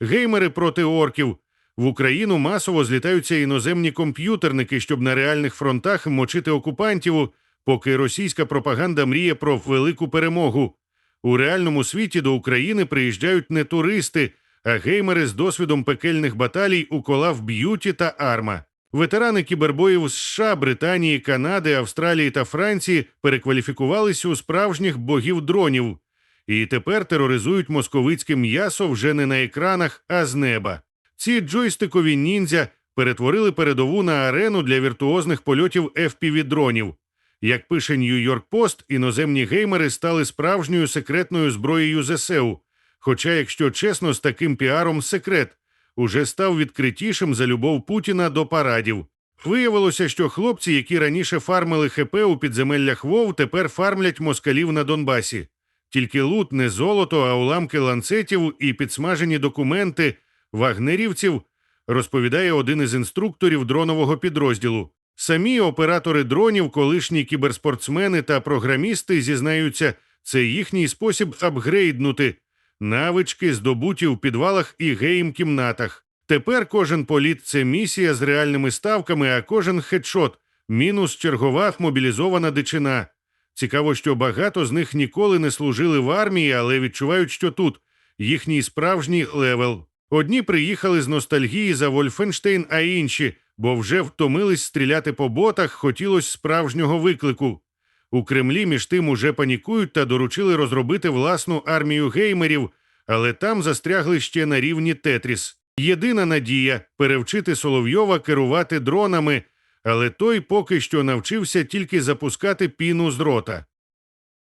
Геймери проти орків. В Україну масово злітаються іноземні комп'ютерники, щоб на реальних фронтах мочити окупантів, поки російська пропаганда мріє про велику перемогу. У реальному світі до України приїжджають не туристи, а геймери з досвідом пекельних баталій у Call of Duty та Арма. Ветерани кібербоїв США, Британії, Канади, Австралії та Франції перекваліфікувалися у справжніх богів дронів і тепер тероризують московицьке м'ясо вже не на екранах, а з неба. Ці джойстикові ніндзя перетворили передову на арену для віртуозних польотів FPV-дронів. Як пише Нью-Йорк Пост, іноземні геймери стали справжньою секретною зброєю ЗСУ. Хоча, якщо чесно, з таким піаром секрет уже став відкритішим за любов Путіна до парадів. Виявилося, що хлопці, які раніше фармили ХП у підземеллях Вов, тепер фармлять москалів на Донбасі. Тільки лут не золото, а уламки ланцетів і підсмажені документи вагнерівців, розповідає один із інструкторів дронового підрозділу. Самі оператори дронів, колишні кіберспортсмени та програмісти зізнаються, це їхній спосіб апгрейднути навички, здобуті в підвалах і гейм-кімнатах. Тепер кожен політ це місія з реальними ставками, а кожен хедшот мінус чергова мобілізована дичина. Цікаво, що багато з них ніколи не служили в армії, але відчувають, що тут їхній справжній левел. Одні приїхали з ностальгії за Вольфенштейн, а інші, бо вже втомились стріляти по ботах, хотілося справжнього виклику. У Кремлі між тим уже панікують та доручили розробити власну армію геймерів, але там застрягли ще на рівні Тетріс. Єдина надія перевчити Соловйова керувати дронами, але той поки що навчився тільки запускати піну з рота.